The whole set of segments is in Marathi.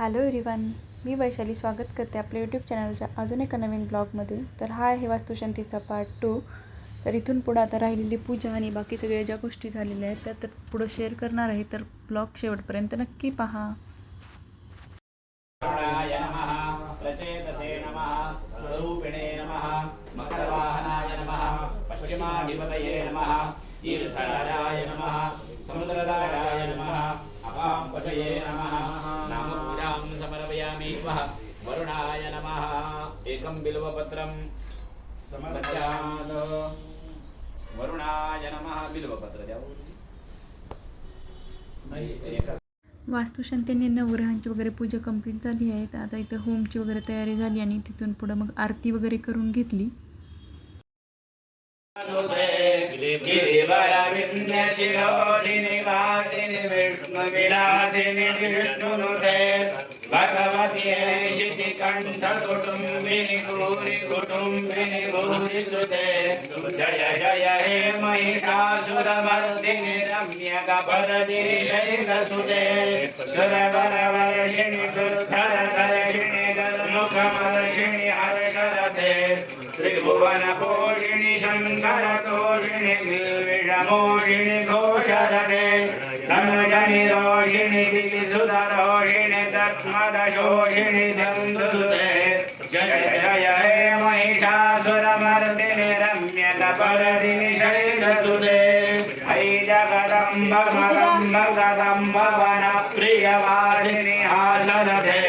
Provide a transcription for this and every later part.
हॅलो एव्हरीवन मी वैशाली स्वागत करते आपल्या यूट्यूब चॅनलच्या अजून एका नवीन ब्लॉगमध्ये तर हा आहे वास्तुशांतीचा पार्ट टू तर इथून पुढं आता राहिलेली पूजा आणि बाकी सगळ्या ज्या गोष्टी झालेल्या आहेत त्या तर पुढं शेअर करणार आहे. तर ब्लॉग शेवटपर्यंत नक्की पहा. नमः नमः स्वरूपिणे बिल्वपत्रं समर्पयामि। वरुणाय नमः बिल्वपत्र वास्तुशांतीने नवग्रहांची वगैरे पूजा कंप्लीट झाली आहे. आता इथं होमची वगैरे तयारी झाली आणि तिथून पुढं मग आरती वगैरे करून घेतली. विष्णुनुते भगवति शितिकण्ठकुटुम्बिनि गौरि कुटुम्बिनि गौरि सुते। जय जय हे महिषासुरमर्दिनि रम्यकपदगिरिशैलसुते सुरवरवर्षिणि दुर्धरधर्षिणि गर्मुखमर्षिणि हर्षरथे। त्रिभुवनपोषिणि शङ्करतोषिणि गिरिविषमोषिणि घोषरथे। धनुजनि रोषिणि गिरिसुधरोषिणि యోగిని చందుదే జయ జయ మహిషాసురమర్దిని రమ్య తపరదిని శైలసుదే హై జగదంబ మదంబ గదంబ వన ప్రియవారిని హాసనదే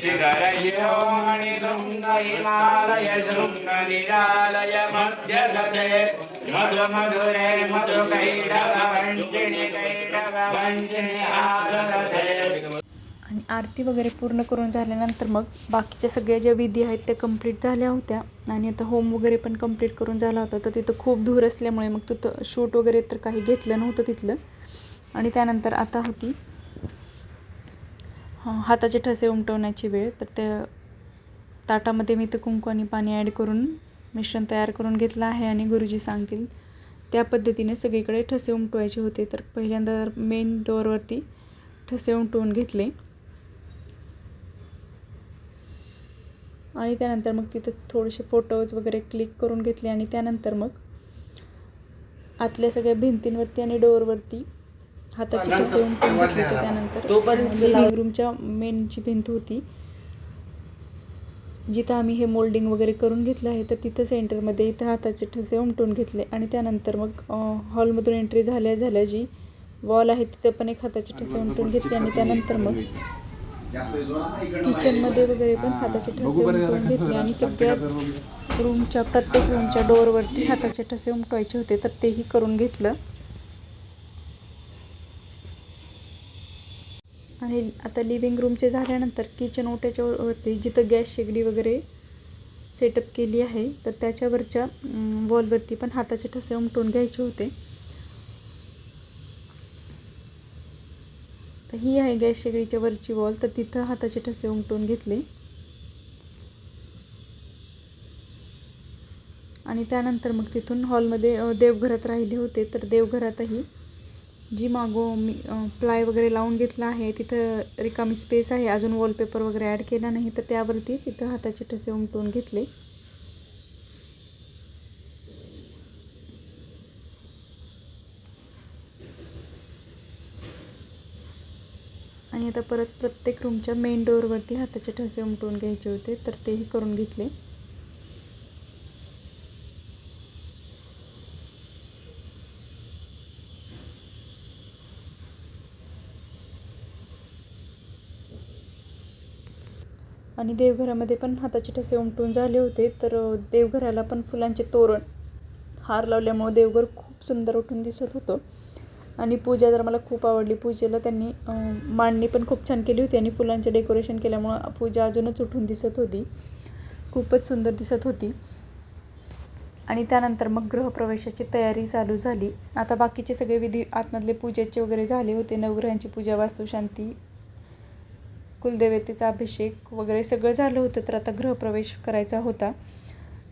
శిఖర శిరోమణి శృంగ హిమాలయ శృంగ నిరాలయ మధ్యగతే మధు మధురే మధు కైడవ వంచిని కైడవ వంచిని హాసనదే आणि आरती वगैरे पूर्ण करून झाल्यानंतर मग बाकीच्या सगळ्या ज्या विधी आहेत त्या कंप्लीट झाल्या होत्या. आणि आता होम वगैरे पण कंप्लीट करून झाला होता. तर तिथं खूप धूर असल्यामुळे मग तिथं शूट वगैरे तर काही घेतलं नव्हतं तिथलं. आणि त्यानंतर आता होती. हाताचे ठसे उमटवण्याची वेळ. तर त्या ताटामध्ये मी तर कुंकू आणि पाणी ॲड करून मिश्रण तयार करून घेतलं आहे आणि गुरुजी सांगतील त्या पद्धतीने सगळीकडे ठसे उमटवायचे होते. तर पहिल्यांदा मेन डोअरवरती ठसे उमटवून घेतले. आणि त्यानंतर मग तिथं थोडेसे फोटोज वगैरे क्लिक करून घेतले आणि त्यानंतर मग आतल्या सगळ्या भिंतींवरती आणि डोअरवरती हाताची ठसे उमटून घेतले होते त्यानंतर. लिव्हिंग रूमच्या मेन जी भिंत होती जिथं आम्ही हे मोल्डिंग वगैरे करून घेतलं आहे तर तिथं सेंटरमध्ये इथं हाताचे ठसे उमटून घेतले आणि त्यानंतर मग हॉलमधून एंट्री झाल्या झाल्या जी वॉल आहे तिथं पण एक हाताचे ठसे उमटून घेतले आणि त्यानंतर मग किचनमध्ये वगैरे पण हाताचे ठसे उमटवून घेतले आणि सगळ्या रूमच्या प्रत्येक रूमच्या डोअरवरती हाताचे ठसे उमटवायचे होते तर तेही करून घेतलं. आणि आता लिव्हिंग रूमचे झाल्यानंतर किचन ओट्याच्या वरती जिथं गॅस शेगडी वगैरे सेटअप केली आहे तर त्याच्यावरच्या वॉलवरती पण हाताचे ठसे उमटवून घ्यायचे होते. तर ही आहे गॅस शेगडीच्या वरची वॉल तर तिथं हाताचे ठसे उमटून घेतले. आणि त्यानंतर मग तिथून हॉलमध्ये देवघरात राहिले होते. तर देवघरातही जी मागो मी प्लाय वगैरे लावून घेतला आहे तिथं रिकामी स्पेस आहे. अजून वॉलपेपर वगैरे ॲड केला नाही. तर त्यावरतीच इथं हाताचे ठसे उमटून घेतले. आता परत प्रत्येक रूमच्या मेन डोअरवरती हाताचे ठसे उमटवून घ्यायचे होते तर तेही करून घेतले. आणि देवघरामध्ये पण हाताचे ठसे उमटून झाले होते तर देवघराला पण फुलांचे तोरण हार लावल्यामुळं देवघर खूप सुंदर उठून दिसत होतं. आणि पूजा तर मला खूप आवडली. पूजेला त्यांनी मांडणी पण खूप छान केली होती आणि फुलांचे डेकोरेशन केल्यामुळं पूजा अजूनच उठून दिसत होती. खूपच सुंदर दिसत होती. आणि त्यानंतर मग ग्रहप्रवेशाची तयारी चालू झाली. आता बाकीचे सगळे विधी आतमधले पूजेचे वगैरे झाले होते. नवग्रहांची पूजा वास्तुशांती कुलदेवतेचा अभिषेक वगैरे सगळं झालं होतं तर आता ग्रहप्रवेश करायचा होता.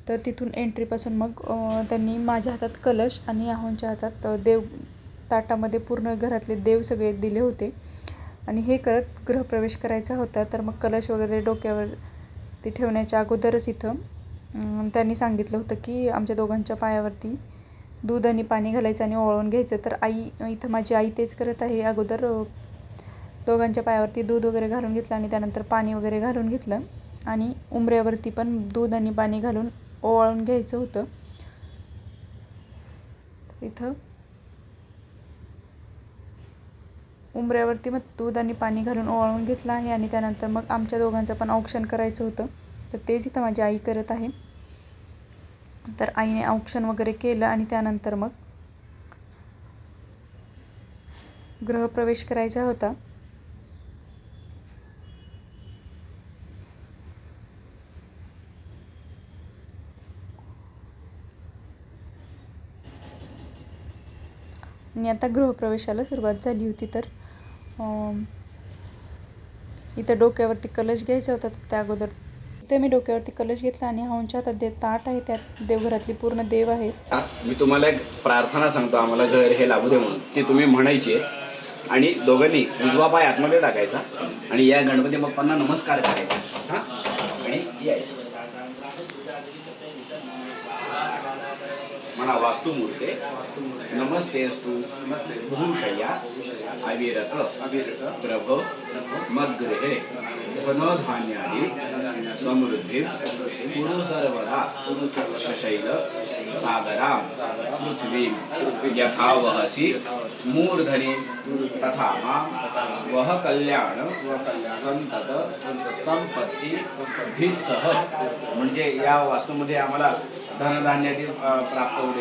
तर तिथून एंट्रीपासून मग त्यांनी माझ्या हातात कलश आणि आहोंच्या हातात देव ताटामध्ये पूर्ण घरातले देव सगळे दिले होते. आणि हे करत गृहप्रवेश करायचा होता. तर मग कलश वगैरे डोक्यावर ते ठेवण्याच्या अगोदरच इथं त्यांनी सांगितलं होतं की आमच्या दोघांच्या पायावरती दूध आणि पाणी घालायचं आणि ओवाळून घ्यायचं. तर आई इथं माझी आई तेच करत आहे. अगोदर दोघांच्या पायावरती दूध वगैरे घालून घेतलं आणि त्यानंतर पाणी वगैरे घालून घेतलं. आणि उंबऱ्यावरती पण दूध आणि पाणी घालून ओवाळून घ्यायचं होतं. इथं उंबऱ्यावरती मग दूध आणि पाणी घालून ओवाळून घेतलं आहे आणि त्यानंतर मग आमच्या दोघांचं पण औक्षण करायचं होतं. तर तेच इथं माझी आई करत आहे. तर आईने औक्षण वगैरे केलं आणि त्यानंतर मग गृहप्रवेश करायचा होता. आणि आता गृहप्रवेशाला सुरुवात झाली होती तर. इथं डोक्यावरती कलश घ्यायचा होता तर त्या अगोदर इथे मी डोक्यावरती कलश घेतला आणि हाऊनच्या हातात जे ताट आहे त्यात देवघरातली पूर्ण देव आहेत. मी तुम्हाला एक प्रार्थना सांगतो आम्हाला घर हे लागू दे म्हणून. ती तुम्ही म्हणायची आहे. आणि दोघांनी उजवा पाय आतमध्ये टाकायचा आणि या गणपती बाप्पांना नमस्कार करायचा. हा? आणि यायचं. म्हणा वास्तू मूर्ते। नमस्ते अस्तु। भूषया अविरत। अविरत प्रभ मद्गृहे। धनधान्यादि समृद्धी। कुरु सर्वदा शशैल सागरां। पृथ्वीं यथा वहसि मूर्धनि तथा मां। वह कल्याण संतत संपत्ती। भिस्सह। म्हणजे या वास्तूमध्ये आम्हाला धनधान्यादी प्राप्त होऊ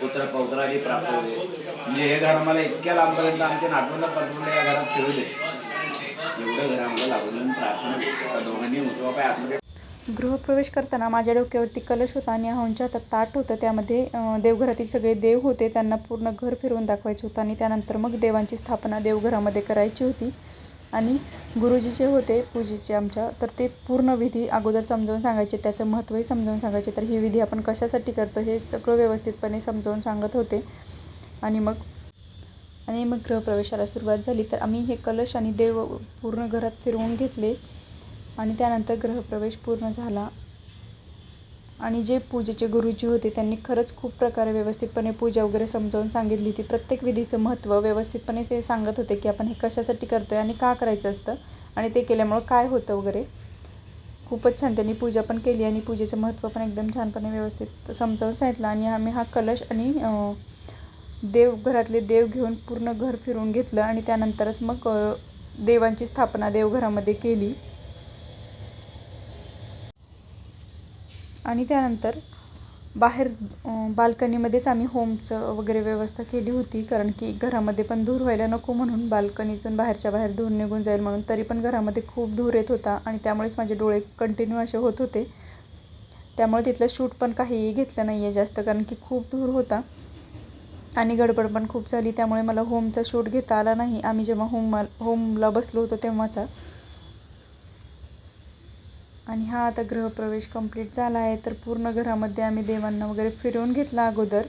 पुत्र पौत्रादी प्राप्त होऊ म्हणजे हे घर आम्हाला इतक्या लांबपर्यंत आमच्या नातवंड पत्र या घरात खेळू दे. एवढं घर आम्हाला लागून प्रार्थना दोघांनी उजवा पाय आतमध्ये गृहप्रवेश करताना माझ्या डोक्यावरती कलश होता आणि हाऊंच्या हातात ताट होतं. त्यामध्ये देवघरातील सगळे देव होते. त्यांना पूर्ण घर फिरवून दाखवायचं होतं आणि त्यानंतर मग देवांची स्थापना देवघरामध्ये करायची होती. आणि गुरुजी जे होते पूजेचे आमच्या. तर ते पूर्ण विधी अगोदर समजावून सांगायचे त्याचं महत्त्वही समजावून सांगायचे. तर ही विधी आपण कशासाठी करतो हे सगळं व्यवस्थितपणे समजावून सांगत होते. आणि मग आणि मग गृहप्रवेशाला सुरुवात झाली. तर आम्ही हे कलश आणि देव पूर्ण घरात फिरवून घेतले. आणि त्यानंतर गृहप्रवेश पूर्ण झाला. आणि जे पूजेचे गुरुजी होते त्यांनी खरंच खूप प्रकारे व्यवस्थितपणे पूजा वगैरे समजावून सांगितली होती. प्रत्येक विधीचं महत्त्व व्यवस्थितपणे ते सांगत होते की आपण हे कशासाठी करतो आहे आणि का करायचं असतं आणि ते केल्यामुळं काय होतं वगैरे. खूपच छान त्यांनी पूजा पण केली आणि पूजेचं महत्त्व पण एकदम छानपणे व्यवस्थित समजावून सांगितलं. आणि आम्ही हा कलश आणि देव घरातले देव घेऊन पूर्ण घर फिरून घेतलं आणि त्यानंतरच मग देवांची स्थापना देवघरामध्ये केली. आणि त्यानंतर बाहेर बाल्कनीमध्येच आम्ही होमचं वगैरे व्यवस्था केली होती कारण की घरामध्ये पण धूर व्हायला नको म्हणून बाल्कनीतून बाहेरच्या बाहेर धूर निघून जाईल म्हणून तरी पण घरामध्ये खूप धूर येत होता आणि त्यामुळेच माझे डोळे कंटिन्यू असे होत होते. त्यामुळे तिथलं शूट पण काहीही घेतलं नाही आहे जास्त कारण की खूप धूर होता आणि गडबड पण खूप झाली. त्यामुळे मला होमचा शूट घेता आला नाही. आम्ही जेव्हा होम होमला बसलो होतो तेव्हाचा आणि हा आता गृहप्रवेश कंप्लीट झाला आहे. तर पूर्ण घरामध्ये आम्ही देवांना वगैरे फिरवून घेतला अगोदर.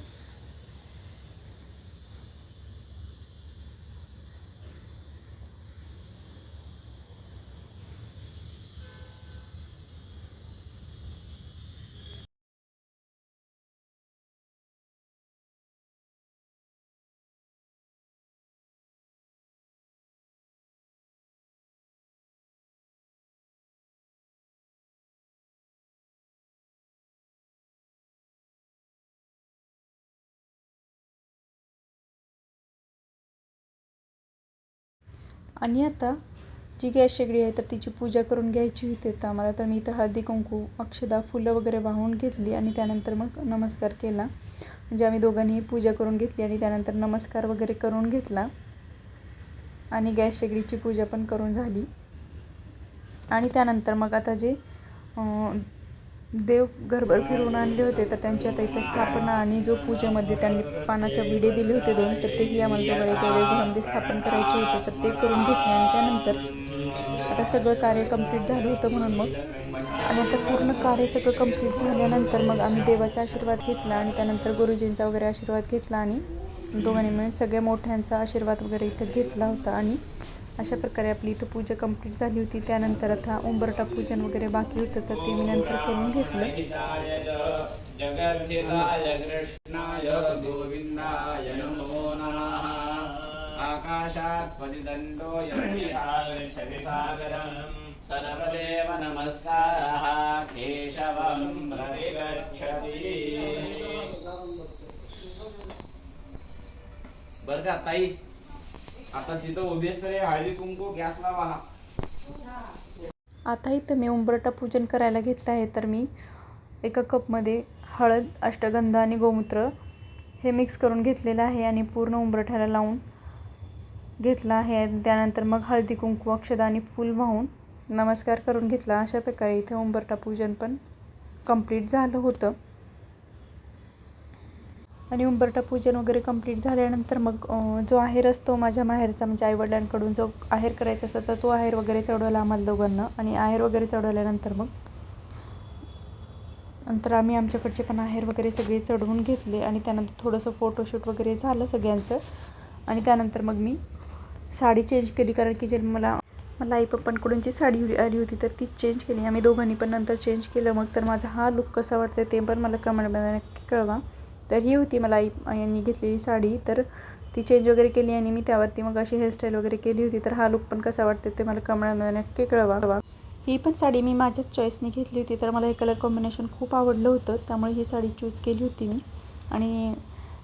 आणि आता जी गॅस शेगडी आहे तर तिची पूजा करून घ्यायची होती. तर आम्हाला तर मी इथं हळदी कुंकू अक्षदा फुलं वगैरे वाहून घेतली आणि त्यानंतर मग नमस्कार केला. म्हणजे आम्ही दोघांनीही पूजा करून घेतली आणि त्यानंतर नमस्कार वगैरे करून घेतला. आणि गॅस शेगडीची पूजा पण करून झाली. आणि त्यानंतर मग आता जे देव घरभर फिरवून आणले होते तर त्यांच्या आता इथं स्थापना आणि जो पूजेमध्ये त्यांनी पानाच्या विडे दिले होते दोन तर तेही आम्हाला दोघांना इथं स्थापन करायचे होते तर ते करून घेतले आणि त्यानंतर आता सगळं कार्य कंप्लीट झालं होतं म्हणून मग. आणि आता पूर्ण कार्य सगळं कंप्लीट झाल्यानंतर मग आम्ही देवाचा आशीर्वाद घेतला आणि त्यानंतर गुरुजींचा वगैरे आशीर्वाद घेतला आणि दोघांनी मिळून सगळ्या मोठ्यांचा आशीर्वाद वगैरे इथं घेतला होता आणि अशा प्रकारे आपली इथं पूजा कंप्लीट झाली होती. त्यानंतर आता उंबरटा पूजन वगैरे बाकी होतं तर ते मी नंतर करून घेतलं. कृष्णाय गोविन्दाय नमो नमः. आकाशात् पतिदण्डो यक्षति सागरम् सर्वदेव नमस्कारः. केशवं प्रतिगच्छति. बर का ताई? आता तिथं उभी असते हळदी कुंकू गॅस लावा आता इथं मी उंबरटा पूजन करायला घेतलं आहे तर मी एका कपमध्ये हळद अष्टगंध आणि गोमूत्र हे मिक्स करून घेतलेलं आहे आणि पूर्ण उंबरठ्याला लावून घेतलं आहे. त्यानंतर मग हळदी कुंकू अक्षदा आणि फूल वाहून नमस्कार करून घेतला. अशा प्रकारे इथे उंबरटा पूजन पण कंप्लीट झालं होतं. आणि उंबरटा पूजन वगैरे कंप्लीट झाल्यानंतर मग जो आहेर असतो माझ्या माहेरचा म्हणजे आईवडिलांकडून जो आहेर करायचा असतो तर तो आहेर वगैरे चढवला आम्हाला दोघांना. आणि आहेर वगैरे चढवल्यानंतर मग नंतर आम्ही आमच्याकडचे पण आहेर वगैरे सगळे चढवून घेतले. आणि त्यानंतर थोडंसं फोटोशूट वगैरे झालं सगळ्यांचं. आणि त्यानंतर मग मी साडी चेंज केली. कारण की जे मला मला आई पप्पांकडून जी साडी आली होती तर ती चेंज केली. आम्ही दोघांनी पण नंतर चेंज केलं मग. तर माझा हा लुक कसा वाटतं ते पण मला कमेंटमध्ये नक्की कळवा. तर ही होती मला आई यांनी घेतलेली साडी. तर ती चेंज वगैरे केली आणि मी त्यावरती मग अशी हेअरस्टाईल वगैरे केली होती. तर हा लुक पण कसा वाटते ते मला कमेंटमध्ये नक्की कळवा. ही पण साडी मी माझ्याच चॉईसने घेतली होती. तर मला हे कलर कॉम्बिनेशन खूप आवडलं होतं. त्यामुळे ही साडी चूज केली होती मी. आणि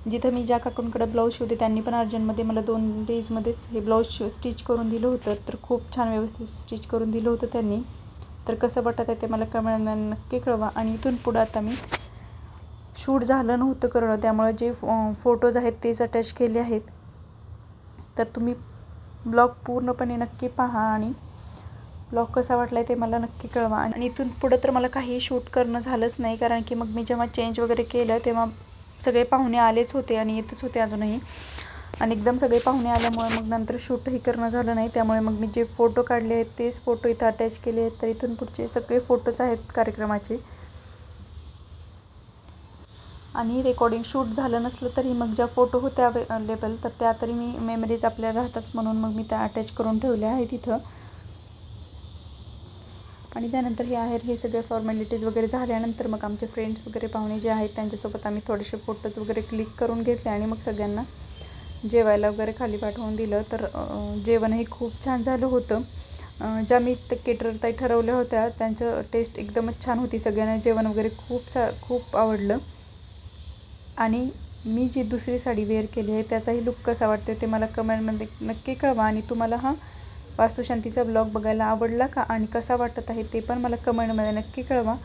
जिथं मी ज्या काकूंकडे ब्लाऊज शिवते त्यांनी पण अर्जंटमध्ये मला दोन डेजमध्येच हे ब्लाऊज शिव स्टिच करून दिलं होतं. तर खूप छान व्यवस्थित स्टिच करून दिलं होतं त्यांनी. तर कसं वाटत आहे ते मला कमेंटमध्ये नक्की कळवा. आणि इथून पुढं आता मी शूट झालं नव्हतं करणं त्यामुळे जे फोटोज आहेत तेच अटॅच केले आहेत. तर तुम्ही ब्लॉग पूर्णपणे नक्की पहा आणि ब्लॉग कसा वाटला आहे ते मला नक्की कळवा. आणि इथून पुढं तर मला काही शूट करणं झालंच नाही कारण की मग मी जेव्हा चेंज वगैरे केलं तेव्हा सगळे पाहुणे आलेच होते आणि येतच होते अजूनही. आणि एकदम सगळे पाहुणे आल्यामुळे मग नंतर शूटही करणं झालं नाही त्यामुळे मग मी जे फोटो काढले आहेत तेच फोटो इथं अटॅच केले आहेत. तर इथून पुढचे सगळे फोटोज आहेत कार्यक्रमाचे. आणि रेकॉर्डिंग शूट झालं नसलं तरी मग ज्या फोटो होत्या अवेलेबल तर त्या तरी मी मेमरीज आपल्या राहतात म्हणून मग मी त्या अटॅच करून ठेवल्या आहेत तिथं आणि त्यानंतर हे आहेर हे सगळे फॉर्मॅलिटीज वगैरे झाल्यानंतर मग आमचे फ्रेंड्स वगैरे पाहुणे जे आहेत त्यांच्यासोबत आम्ही थोडेसे फोटोज वगैरे क्लिक करून घेतले आणि मग सगळ्यांना जेवायला वगैरे खाली पाठवून दिलं. तर जेवणही खूप छान झालं होतं. ज्या मी ते केटर ताई ठरवल्या होत्या त्यांचं टेस्ट एकदमच छान होती. सगळ्यांना जेवण वगैरे खूप सा खूप आवडलं. आणि मी जी दुसरी साडी वेअर केली आहे त्याचाही लुक कसा वाटतो ते मला कमेंटमध्ये नक्की कळवा आणि तुम्हाला हा वास्तुशांतीचा ब्लॉग बघायला आवडला का आणि कसा वाटत आहे ते पण मला कमेंटमध्ये नक्की कळवा.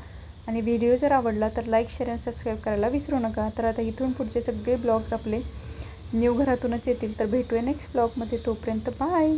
आणि व्हिडिओ जर आवडला तर लाईक शेअर आणि सबस्क्राईब करायला विसरू नका. तर आता इथून पुढचे सगळे ब्लॉग्स आपले न्यू घरातूनच येतील. तर भेटूया नेक्स्ट ब्लॉगमध्ये तोपर्यंत बाय